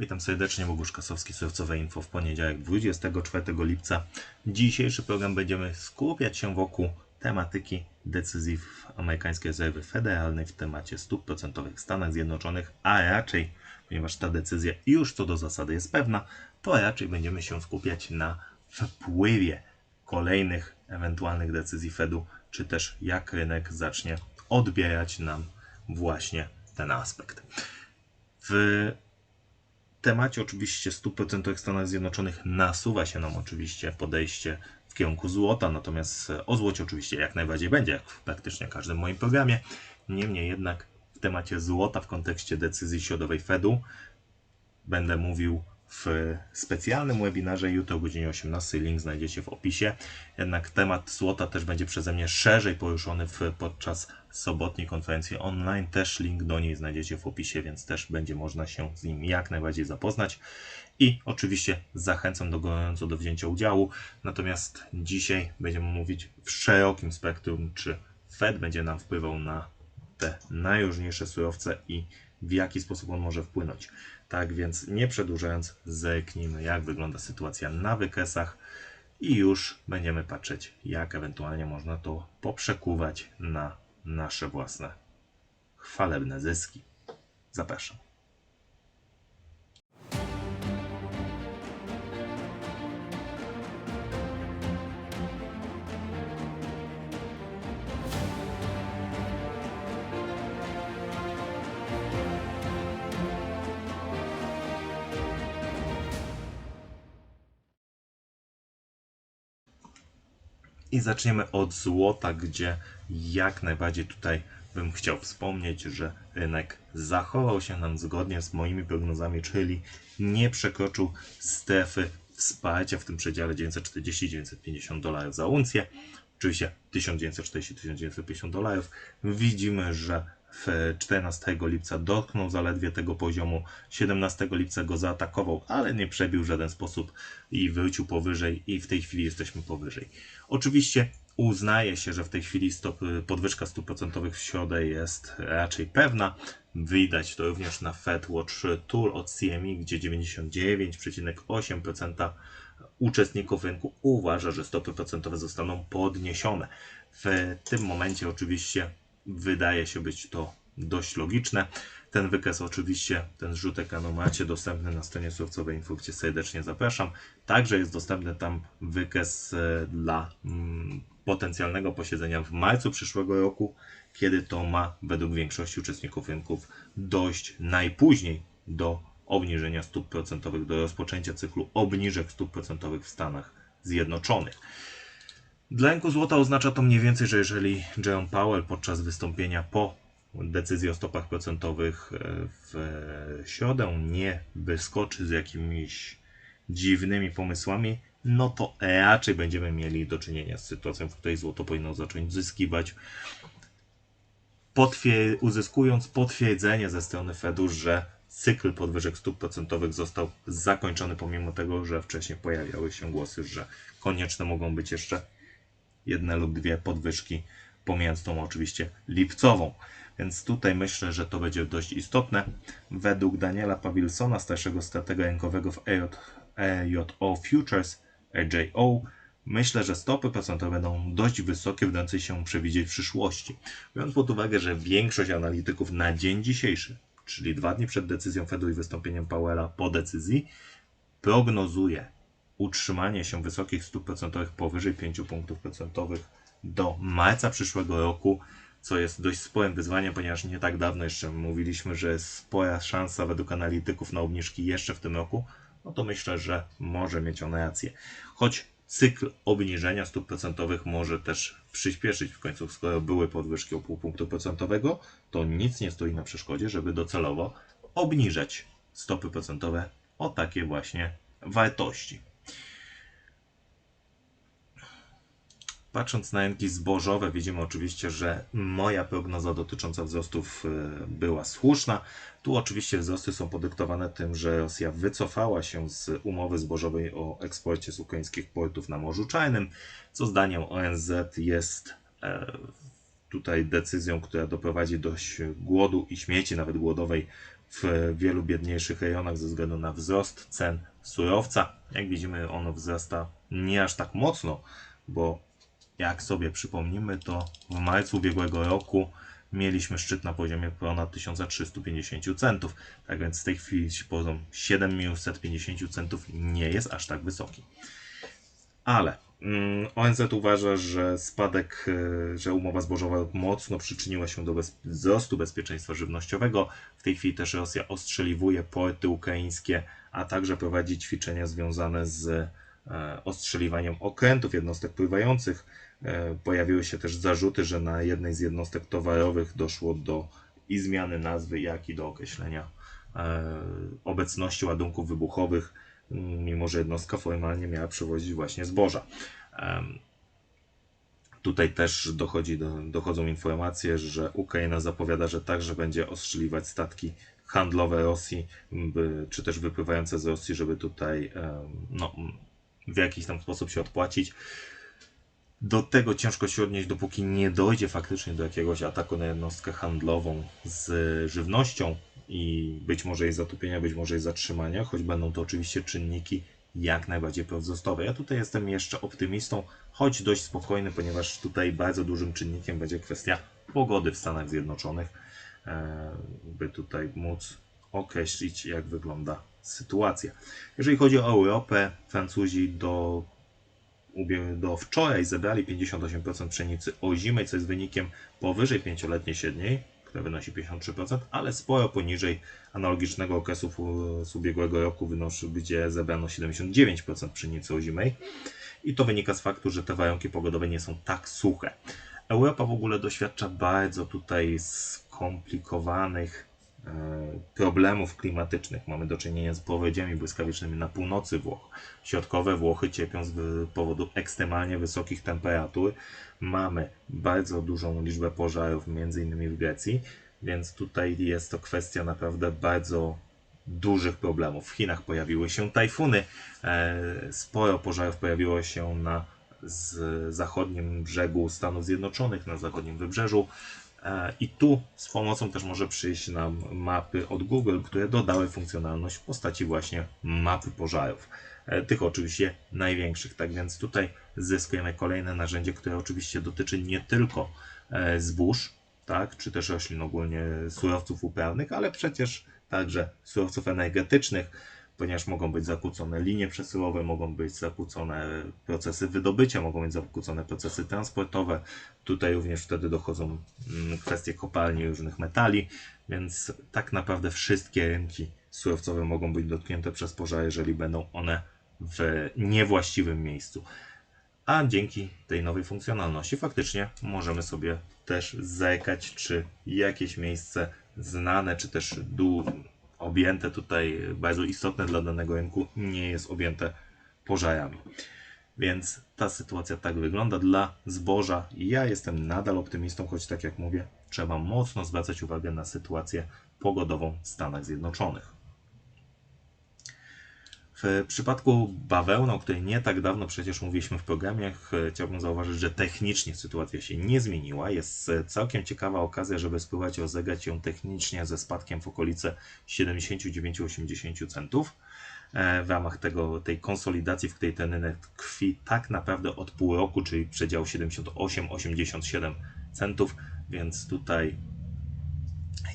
Witam serdecznie, Bogusz Kasowski, Surowcowe Info w poniedziałek 24 lipca. Dzisiejszy program będziemy skupiać się wokół tematyki decyzji w amerykańskiej rezerwy federalnej w temacie stóp procentowych w Stanach Zjednoczonych, a raczej, ponieważ ta decyzja już co do zasady jest pewna, to raczej będziemy się skupiać na wpływie kolejnych ewentualnych decyzji Fedu, czy też jak rynek zacznie odbierać nam właśnie ten aspekt. W temacie oczywiście 100% w Stanach Zjednoczonych nasuwa się nam oczywiście podejście w kierunku złota, natomiast o złocie oczywiście jak najbardziej będzie, jak w praktycznie każdym moim programie. Niemniej jednak w temacie złota w kontekście decyzji środowej Fedu będę mówił w specjalnym webinarze jutro o godzinie 18. Link znajdziecie w opisie. Jednak temat złota też będzie przeze mnie szerzej poruszony w, podczas sobotniej konferencji online. Też link do niej znajdziecie w opisie, więc też będzie można się z nim jak najbardziej zapoznać. I oczywiście zachęcam do gorąco do wzięcia udziału. Natomiast dzisiaj będziemy mówić w szerokim spektrum, czy Fed będzie nam wpływał na te najróżniejsze surowce i w jaki sposób on może wpłynąć. Tak więc nie przedłużając, zerknijmy jak wygląda sytuacja na wykresach i już będziemy patrzeć jak ewentualnie można to poprzekuwać na nasze własne chwalebne zyski. Zapraszam. I zaczniemy od złota, gdzie jak najbardziej tutaj bym chciał wspomnieć, że rynek zachował się nam zgodnie z moimi prognozami, czyli nie przekroczył strefy wsparcia w tym przedziale 940-950 dolarów za uncję. Oczywiście 1940-1950 dolarów. Widzimy, że 14 lipca dotknął zaledwie tego poziomu, 17 lipca go zaatakował, ale nie przebił w żaden sposób i wrócił powyżej i w tej chwili jesteśmy powyżej. Oczywiście uznaje się, że w tej chwili stop, podwyżka stóp procentowych w środę jest raczej pewna. Widać to również na Fed Watch Tool od CME, gdzie 99,8% uczestników rynku uważa, że stopy procentowe zostaną podniesione. W tym momencie oczywiście wydaje się być to dość logiczne. Ten wykres oczywiście, ten zrzut ekranu macie dostępny na stronie surowcowej info, gdzie serdecznie zapraszam. Także jest dostępny tam wykres dla mm, potencjalnego posiedzenia w marcu przyszłego roku, kiedy to ma według większości uczestników rynków dojść najpóźniej do obniżenia stóp procentowych, do rozpoczęcia cyklu obniżek stóp procentowych w Stanach Zjednoczonych. Dla rynku złota oznacza to mniej więcej, że jeżeli Jerome Powell podczas wystąpienia po decyzji o stopach procentowych e, w środę nie wyskoczy z jakimiś dziwnymi pomysłami, no to raczej będziemy mieli do czynienia z sytuacją, w której złoto powinno zacząć zyskiwać, uzyskując potwierdzenie ze strony Fedu, że cykl podwyżek stóp procentowych został zakończony, pomimo tego, że wcześniej pojawiały się głosy, że konieczne mogą być jeszcze jedne lub dwie podwyżki, pomijając tą oczywiście lipcową. Więc tutaj myślę, że to będzie dość istotne. Według Daniela Pawilsona, starszego stratega rynkowego w EJ, EJO Futures, EJO, myślę, że stopy procentowe będą dość wysokie, będące się przewidzieć w przyszłości. Biorąc pod uwagę, że większość analityków na dzień dzisiejszy, czyli dwa dni przed decyzją Fedu i wystąpieniem Powella po decyzji, prognozuje utrzymanie się wysokich stóp procentowych powyżej 5 punktów procentowych do marca przyszłego roku, co jest dość sporym wyzwaniem, ponieważ nie tak dawno jeszcze mówiliśmy, że jest spora szansa według analityków na obniżki jeszcze w tym roku, no to myślę, że może mieć on rację. Choć cykl obniżenia stóp procentowych może też przyspieszyć w końcu, skoro były podwyżki o pół punktu procentowego, to nic nie stoi na przeszkodzie, żeby docelowo obniżać stopy procentowe o takie właśnie wartości. Patrząc na rynki zbożowe, widzimy oczywiście, że moja prognoza dotycząca wzrostów y, była słuszna. Tu oczywiście wzrosty są podyktowane tym, że Rosja wycofała się z umowy zbożowej o eksporcie z ukraińskich portów na Morzu Czarnym, co zdaniem ONZ jest e, tutaj decyzją, która doprowadzi do głodu i śmieci, nawet głodowej w wielu biedniejszych rejonach ze względu na wzrost cen surowca. Jak widzimy, ono wzrasta nie aż tak mocno, bo jak sobie przypomnimy, to w marcu ubiegłego roku mieliśmy szczyt na poziomie ponad 1350 centów. Tak więc w tej chwili poziom 750 centów nie jest aż tak wysoki. Ale mm, ONZ uważa, że spadek, e, że umowa zbożowa mocno przyczyniła się do bez, wzrostu bezpieczeństwa żywnościowego. W tej chwili też Rosja ostrzeliwuje porty ukraińskie, a także prowadzi ćwiczenia związane z ostrzeliwaniem okrętów jednostek pływających. E, Pojawiły się też zarzuty, że na jednej z jednostek towarowych doszło do i zmiany nazwy, jak i do określenia e, obecności ładunków wybuchowych, m, mimo że jednostka formalnie miała przewozić właśnie zboża. Tutaj też dochodzi do, dochodzą informacje, że Ukraina zapowiada, że także będzie ostrzeliwać statki handlowe Rosji, by, czy też wypływające z Rosji, żeby tutaj no, w jakiś tam sposób się odpłacić. Do tego ciężko się odnieść, dopóki nie dojdzie faktycznie do jakiegoś ataku na jednostkę handlową z żywnością i być może jej zatopienia, być może jej zatrzymania, choć będą to oczywiście czynniki jak najbardziej prowzrostowe. Ja tutaj jestem jeszcze optymistą, choć dość spokojny, ponieważ tutaj bardzo dużym czynnikiem będzie kwestia pogody w Stanach Zjednoczonych, e, by tutaj móc określić, jak wygląda sytuacja. Jeżeli chodzi o Europę, Francuzi do do wczoraj zebrali 58% pszenicy ozimej, co jest wynikiem powyżej 5-letniej średniej, która wynosi 53%, ale sporo poniżej analogicznego okresu z ubiegłego roku, wynosi, gdzie zebrano 79% pszenicy ozimej. I to wynika z faktu, że te warunki pogodowe nie są tak suche. Europa w ogóle doświadcza bardzo tutaj skomplikowanych problemów klimatycznych. Mamy do czynienia z powodziami błyskawicznymi na północy Włoch. Środkowe Włochy cierpią z powodu ekstremalnie wysokich temperatur. Mamy bardzo dużą liczbę pożarów, między innymi w Grecji, więc tutaj jest to kwestia naprawdę bardzo dużych problemów. W Chinach pojawiły się tajfuny, e, sporo pożarów pojawiło się na z zachodnim brzegu Stanów Zjednoczonych, na zachodnim wybrzeżu. E, I tu z pomocą też może przyjść nam mapy od Google, które dodały funkcjonalność w postaci właśnie mapy pożarów. E, Tych oczywiście największych. Tak więc tutaj zyskujemy kolejne narzędzie, które oczywiście dotyczy nie tylko e, zbóż, tak, czy też roślin ogólnie surowców uprawnych, ale przecież także surowców energetycznych, ponieważ mogą być zakłócone linie przesyłowe, mogą być zakłócone procesy wydobycia, mogą być zakłócone procesy transportowe. Tutaj również wtedy dochodzą mm, kwestie kopalni różnych metali, więc tak naprawdę wszystkie rynki surowcowe mogą być dotknięte przez pożary, jeżeli będą one w niewłaściwym miejscu. A dzięki tej nowej funkcjonalności faktycznie możemy sobie też zerkać, czy jakieś miejsce znane, czy też dół objęte tutaj bardzo istotne dla danego rynku nie jest objęte pożarami. Więc ta sytuacja tak wygląda dla zboża. Ja jestem nadal optymistą, choć tak jak mówię, trzeba mocno zwracać uwagę na sytuację pogodową w Stanach Zjednoczonych. W przypadku bawełny, o której nie tak dawno przecież mówiliśmy w programie, ch- chciałbym zauważyć, że technicznie sytuacja się nie zmieniła. Jest e, całkiem ciekawa okazja, żeby spróbować rozegrać ją technicznie ze spadkiem w okolice 79-80 centów. E, W ramach tego, tej konsolidacji, w której ten rynek tkwi tak naprawdę od pół roku, czyli przedział 78-87 centów, więc tutaj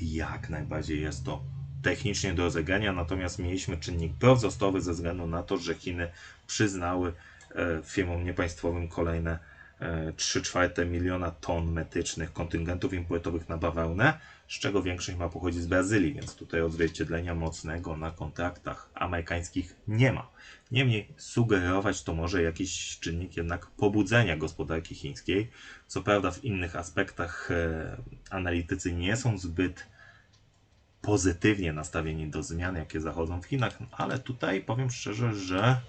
jak najbardziej jest to technicznie do rozegrania, natomiast mieliśmy czynnik prowzrostowy ze względu na to, że Chiny przyznały e, firmom niepaństwowym kolejne e, 3 czwarte miliona ton metycznych kontyngentów importowych na bawełnę, z czego większość ma pochodzić z Brazylii, więc tutaj odzwierciedlenia mocnego na kontraktach amerykańskich nie ma. Niemniej sugerować to może jakiś czynnik jednak pobudzenia gospodarki chińskiej. Co prawda w innych aspektach e, analitycy nie są zbyt pozytywnie nastawieni do zmian, jakie zachodzą w Chinach, ale tutaj powiem szczerze, że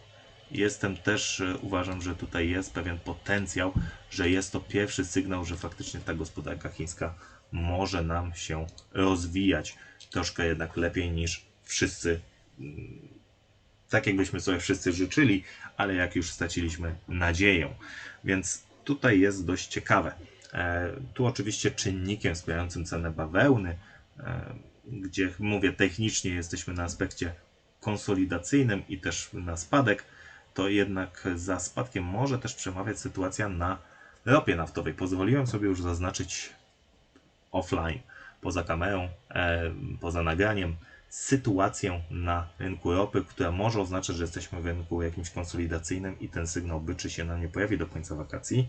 jestem też, e, uważam, że tutaj jest pewien potencjał, że jest to pierwszy sygnał, że faktycznie ta gospodarka chińska może nam się rozwijać troszkę jednak lepiej niż wszyscy, mm, tak jakbyśmy sobie wszyscy życzyli, ale jak już straciliśmy nadzieję. Więc tutaj jest dość ciekawe. E, tu oczywiście czynnikiem wspierającym cenę bawełny, e, gdzie mówię technicznie jesteśmy na aspekcie konsolidacyjnym i też na spadek, to jednak za spadkiem może też przemawiać sytuacja na ropie naftowej. Pozwoliłem sobie już zaznaczyć offline, poza kamerą, e, poza nagraniem, sytuację na rynku ropy, która może oznaczać, że jesteśmy w rynku jakimś konsolidacyjnym i ten sygnał byczy się nam nie pojawi do końca wakacji.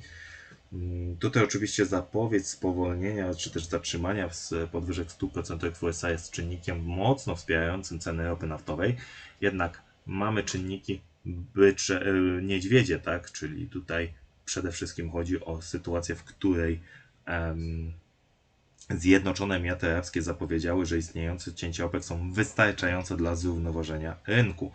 Mm, Tutaj oczywiście zapowiedź spowolnienia czy też zatrzymania podwyżek stóp procentowych w USA jest czynnikiem mocno wspierającym ceny ropy naftowej. Jednak mamy czynniki bycze, e, niedźwiedzie, tak? Czyli tutaj przede wszystkim chodzi o sytuację, w której Zjednoczone Emiraty Arabskie zapowiedziały, że istniejące cięcia OPEC są wystarczające dla zrównoważenia rynku.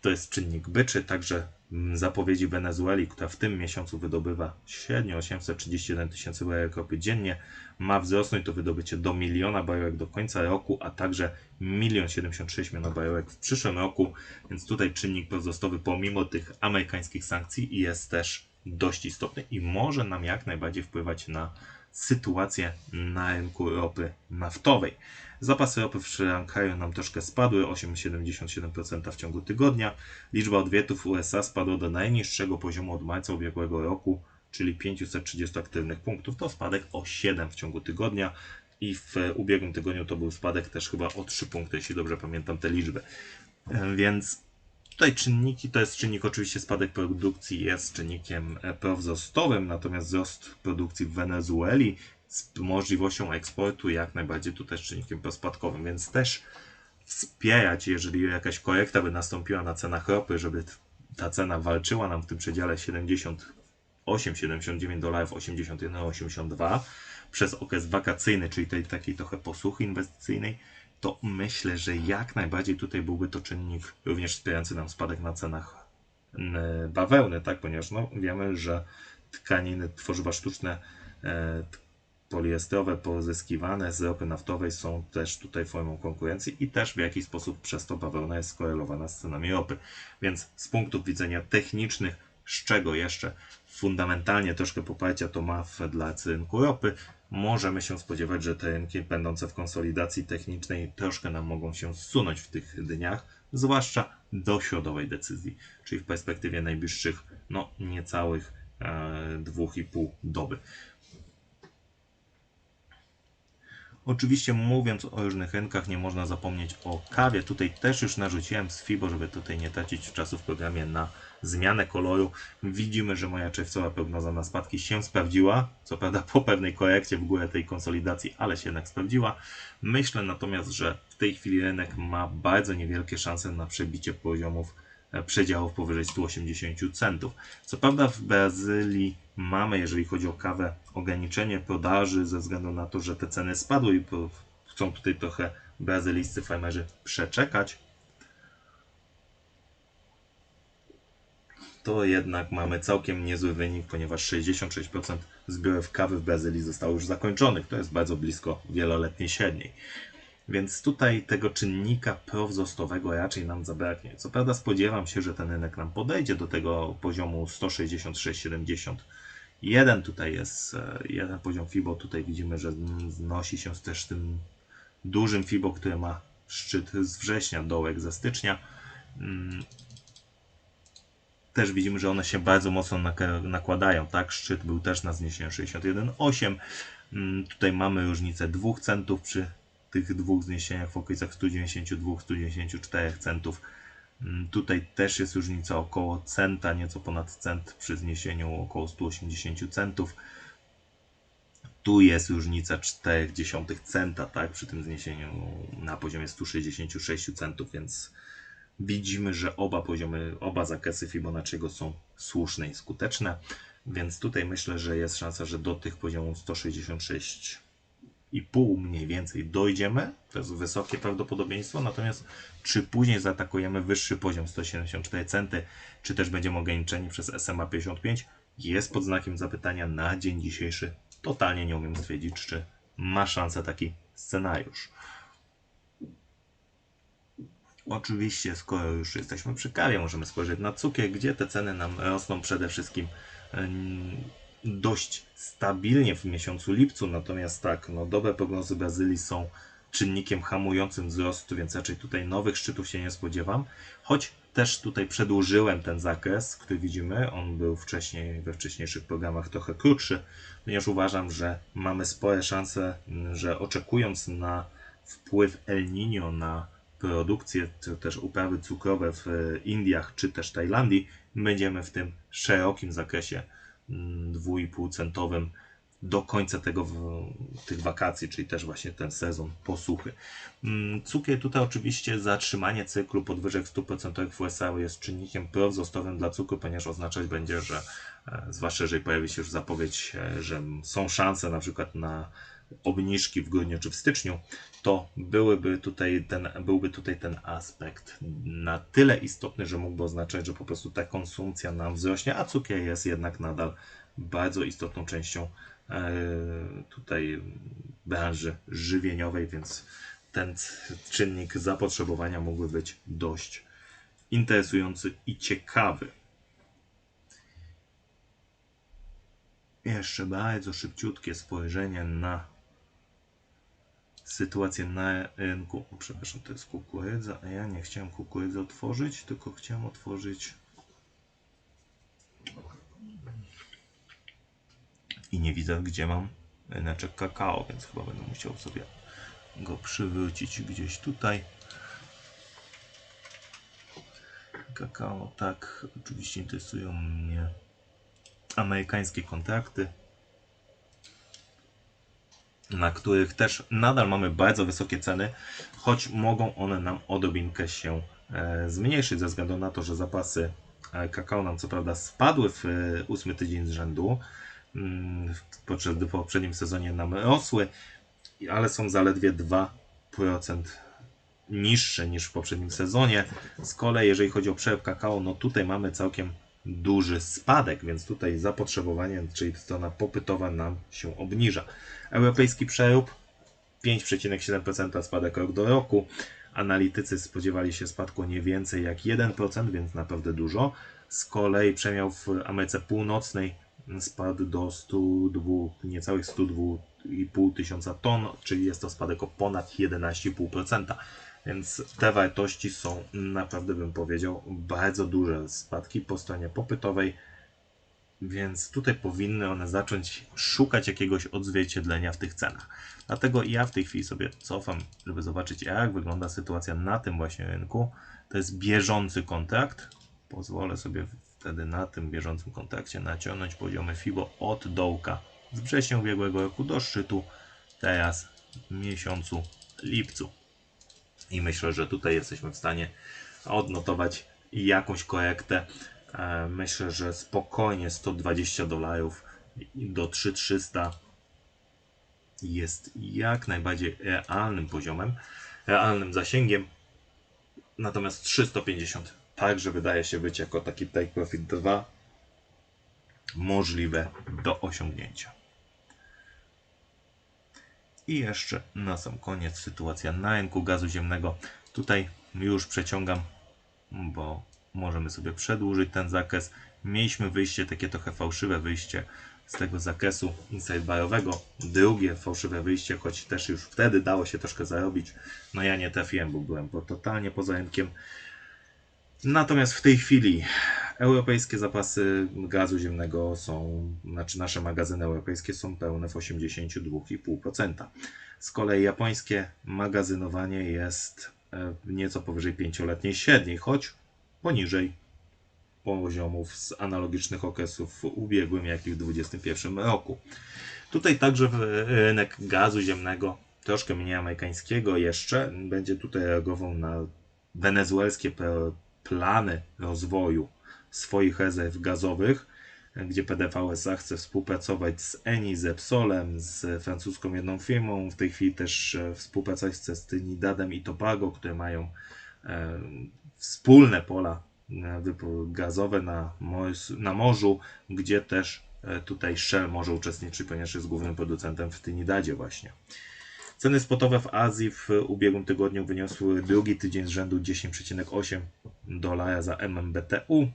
To jest czynnik byczy, także zapowiedzi Wenezueli, która w tym miesiącu wydobywa średnio 831 tysięcy baryłek ropy dziennie, ma wzrosnąć to wydobycie do miliona baryłek do końca roku, a także 1 76 milionów baryłek w przyszłym roku, więc tutaj czynnik wzrostowy pomimo tych amerykańskich sankcji jest też dość istotny i może nam jak najbardziej wpływać na sytuację na rynku ropy naftowej. Zapasy ropy w Sri Lankaju nam troszkę spadły, 8,77% w ciągu tygodnia. Liczba odwietów USA spadła do najniższego poziomu od marca ubiegłego roku, czyli 530 aktywnych punktów. To spadek o 7 w ciągu tygodnia i w ubiegłym tygodniu to był spadek też chyba o 3 punkty, jeśli dobrze pamiętam te liczby. Więc Tutaj czynniki to jest czynnik oczywiście spadek produkcji jest czynnikiem e, prowzrostowym, natomiast wzrost produkcji w Wenezueli z możliwością eksportu jak najbardziej tu też czynnikiem prospadkowym, więc też wspierać, jeżeli jakaś korekta by nastąpiła na cenach ropy, żeby ta cena walczyła nam w tym przedziale 78, 79 dolarów, 81, 82 przez okres wakacyjny, czyli tej takiej trochę posłuchy inwestycyjnej, to myślę, że jak najbardziej tutaj byłby to czynnik również wspierający nam spadek na cenach mm, bawełny, tak? Ponieważ no, wiemy, że tkaniny, tworzywa sztuczne, e, poliestrowe pozyskiwane z ropy naftowej są też tutaj formą konkurencji i też w jakiś sposób przez to bawełna jest skorelowana z cenami ropy. Więc z punktów widzenia technicznych, z czego jeszcze fundamentalnie troszkę poparcia to ma dla rynku ropy, możemy się spodziewać, że te rynki będące w konsolidacji technicznej troszkę nam mogą się zsunąć w tych dniach, zwłaszcza do środowej decyzji, czyli w perspektywie najbliższych, no niecałych e, dwóch i pół doby. Oczywiście mówiąc o różnych rynkach nie można zapomnieć o kawie. Tutaj też już narzuciłem z FIBO, żeby tutaj nie tracić czasu w programie na zmianę koloru. Widzimy, że moja czerwcowa prognoza na spadki się sprawdziła. Co prawda po pewnej korekcie w górę tej konsolidacji, ale się jednak sprawdziła. Myślę natomiast, że w tej chwili rynek ma bardzo niewielkie szanse na przebicie poziomów e, przedziałów powyżej 180 centów. Co prawda w Brazylii mamy, jeżeli chodzi o kawę, ograniczenie podaży ze względu na to, że te ceny spadły i chcą tutaj trochę brazylijscy farmerzy przeczekać. To jednak mamy całkiem niezły wynik, ponieważ 66% zbiorów kawy w Brazylii zostało już zakończonych. To jest bardzo blisko wieloletniej średniej. Więc tutaj tego czynnika prowzrostowego raczej nam zabraknie. Co prawda spodziewam się, że ten rynek nam podejdzie do tego poziomu 166,70. Jeden tutaj jest, e, jeden poziom FIBO, tutaj widzimy, że znosi się też tym dużym FIBO, który ma szczyt z września, dołek ze stycznia. Też widzimy, że one się bardzo mocno nak- nakładają, tak? Szczyt był też na zniesieniu 61,8. Mm, Tutaj mamy różnicę 2 centów przy tych dwóch zniesieniach w okolicach 192-194 centów. Mm, Tutaj też jest różnica około centa, nieco ponad cent przy zniesieniu około 180 centów. Tu jest różnica 0,4 centa, tak, przy tym zniesieniu na poziomie 166 centów, więc widzimy, że oba poziomy, oba zakresy Fibonacciego są słuszne i skuteczne, więc tutaj myślę, że jest szansa, że do tych poziomów 166 i pół mniej więcej dojdziemy, to jest wysokie prawdopodobieństwo, natomiast czy później zaatakujemy wyższy poziom 174 centy, czy też będziemy ograniczeni przez SMA 55, jest pod znakiem zapytania na dzień dzisiejszy. Totalnie nie umiem stwierdzić, czy ma szansę taki scenariusz. Oczywiście, skoro już jesteśmy przy kawie, możemy spojrzeć na cukier, gdzie te ceny nam rosną przede wszystkim. ym, dość stabilnie w miesiącu lipcu, natomiast tak, no dobre prognozy Brazylii są czynnikiem hamującym wzrostu, więc raczej tutaj nowych szczytów się nie spodziewam. Choć też tutaj przedłużyłem ten zakres, który widzimy. On był wcześniej we wcześniejszych programach trochę krótszy, ponieważ uważam, że mamy spore szanse, że oczekując na wpływ El Niño na produkcję, czy też uprawy cukrowe w Indiach, czy też Tajlandii, będziemy w tym szerokim zakresie 2,5-centowym do końca tego, tych wakacji, czyli też właśnie ten sezon posuchy. Mm, cukier tutaj oczywiście zatrzymanie cyklu podwyżek stóp procentowych w USA jest czynnikiem prowzrostowym dla cukru, ponieważ oznaczać będzie, że e, zwłaszcza jeżeli pojawi się już zapowiedź, e, że są szanse na przykład na obniżki w grudniu czy w styczniu, to byłyby tutaj ten, byłby tutaj ten aspekt na tyle istotny, że mógłby oznaczać, że po prostu ta konsumpcja nam wzrośnie, a cukier jest jednak nadal bardzo istotną częścią e, tutaj branży żywieniowej, więc ten czynnik zapotrzebowania mógłby być dość interesujący i ciekawy. Jeszcze bardzo szybciutkie spojrzenie na sytuację na rynku. Przepraszam, to jest kukurydza, a ja nie chciałem kukurydzy otworzyć, tylko chciałem otworzyć i nie widzę, gdzie mam ryneczek kakao, więc chyba będę musiał sobie go przywrócić gdzieś tutaj. Kakao, tak, oczywiście interesują mnie amerykańskie kontrakty, na których też nadal mamy bardzo wysokie ceny, choć mogą one nam odrobinkę się e, zmniejszyć ze względu na to, że zapasy e, kakao nam co prawda spadły w e, ósmy tydzień z rzędu, mm, w poprzednim sezonie nam rosły, ale są zaledwie 2% niższe niż w poprzednim sezonie. Z kolei jeżeli chodzi o przerob kakao, no tutaj mamy całkiem duży spadek, więc tutaj zapotrzebowanie, czyli strona popytowa nam się obniża. Europejski przerób 5,7% spadek rok do roku. Analitycy spodziewali się spadku nie więcej jak 1%, więc naprawdę dużo. Z kolei przemiał w Ameryce Północnej spadł do 102, niecałych 102,5 tysiąca ton, czyli jest to spadek o ponad 11,5%. Więc te wartości są naprawdę, bym powiedział, bardzo duże spadki po stronie popytowej, więc tutaj powinny one zacząć szukać jakiegoś odzwierciedlenia w tych cenach. Dlatego ja w tej chwili sobie cofam, żeby zobaczyć, jak wygląda sytuacja na tym właśnie rynku. To jest bieżący kontrakt. Pozwolę sobie wtedy na tym bieżącym kontrakcie naciągnąć poziomy FIBO od dołka z września ubiegłego roku do szczytu teraz w miesiącu lipcu. I myślę, że tutaj jesteśmy w stanie odnotować jakąś korektę. E, myślę, że spokojnie 120 dolarów do 3300 jest jak najbardziej realnym poziomem, realnym zasięgiem. Natomiast 350 także wydaje się być jako taki take profit 2 możliwe do osiągnięcia. I jeszcze na sam koniec sytuacja na rynku gazu ziemnego. Tutaj już przeciągam, bo możemy sobie przedłużyć ten zakres. Mieliśmy wyjście, takie trochę fałszywe wyjście z tego zakresu inside barowego. Drugie fałszywe wyjście, choć też już wtedy dało się troszkę zarobić. No ja nie trafiłem, bo byłem totalnie poza rynkiem. Natomiast w tej chwili europejskie zapasy gazu ziemnego są, znaczy nasze magazyny europejskie są pełne w 82,5%. Z kolei japońskie magazynowanie jest e, nieco powyżej 5-letniej średniej, choć poniżej poziomów z analogicznych okresów w ubiegłym, jak i w 2021 roku. Tutaj także rynek gazu ziemnego, troszkę mniej amerykańskiego jeszcze, będzie tutaj reagował na wenezuelskie plany rozwoju swoich rezerw gazowych, gdzie PDVSA chce współpracować z Eni, z Epsolem, z francuską jedną firmą. W tej chwili też e, współpracować z Trinidadem i Tobago, które mają e, wspólne pola e, gazowe na, na morzu, gdzie też tutaj Shell może uczestniczyć, ponieważ jest głównym producentem w Trinidadzie właśnie. Ceny spotowe w Azji w ubiegłym tygodniu wyniosły drugi tydzień z rzędu 10,8 dolara za MMBTU,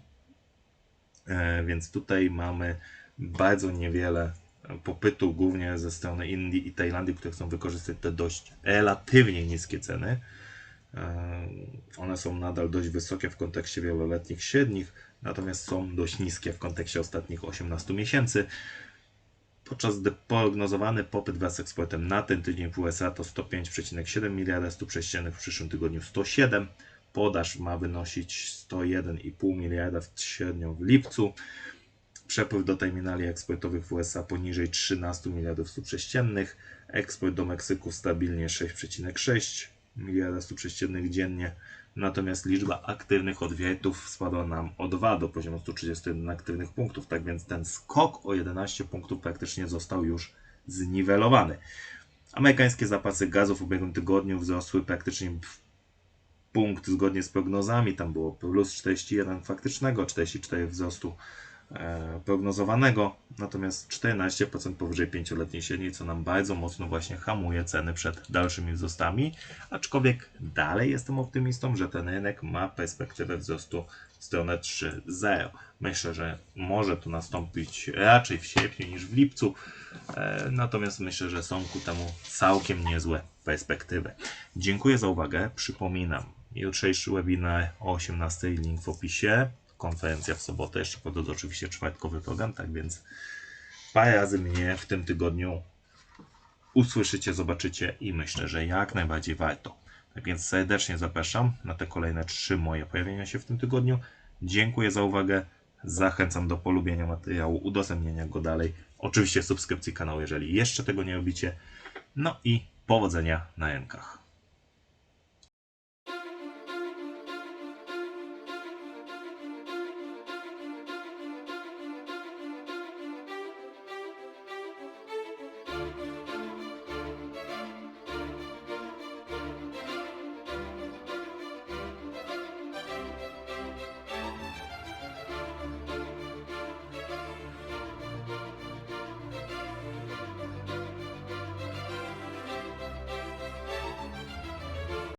więc tutaj mamy bardzo niewiele popytu, głównie ze strony Indii i Tajlandii, które chcą wykorzystać te dość relatywnie niskie ceny. E, One są nadal dość wysokie w kontekście wieloletnich średnich, natomiast są dość niskie w kontekście ostatnich 18 miesięcy. Podczas gdy prognozowany popyt wraz z eksportem na ten tydzień w USA to 105,7 miliarda stóp sześciennych, w przyszłym tygodniu 107. Podaż ma wynosić 101,5 miliarda średnio w lipcu. Przepływ do terminali eksportowych w USA poniżej 13 miliardów stóp sześciennych. Eksport do Meksyku stabilnie 6,6 miliarda stóp sześciennych dziennie. Natomiast liczba aktywnych odwiertów spadła nam o 2 do poziomu 131 aktywnych punktów. Tak więc ten skok o 11 punktów praktycznie został już zniwelowany. Amerykańskie zapasy gazu w ubiegłym tygodniu wzrosły praktycznie w punkt zgodnie z prognozami. Tam było plus 41 faktycznego, 44 wzrostu e, prognozowanego, natomiast 14% powyżej 5-letniej średniej, co nam bardzo mocno właśnie hamuje ceny przed dalszymi wzrostami. Aczkolwiek dalej jestem optymistą, że ten rynek ma perspektywę wzrostu w stronę 3.0. Myślę, że może to nastąpić raczej w sierpniu niż w lipcu, e, natomiast myślę, że są ku temu całkiem niezłe perspektywy. Dziękuję za uwagę. Przypominam, jutrzejszy webinar o 18 link w opisie. Konferencja w sobotę, jeszcze po drodze oczywiście czwartkowy program, tak więc parę razy mnie w tym tygodniu usłyszycie, zobaczycie i myślę, że jak najbardziej warto. Tak więc serdecznie zapraszam na te kolejne trzy moje pojawienia się w tym tygodniu. Dziękuję za uwagę. Zachęcam do polubienia materiału, udostępnienia go dalej. Oczywiście subskrypcji kanału, jeżeli jeszcze tego nie robicie. No i powodzenia na rynkach.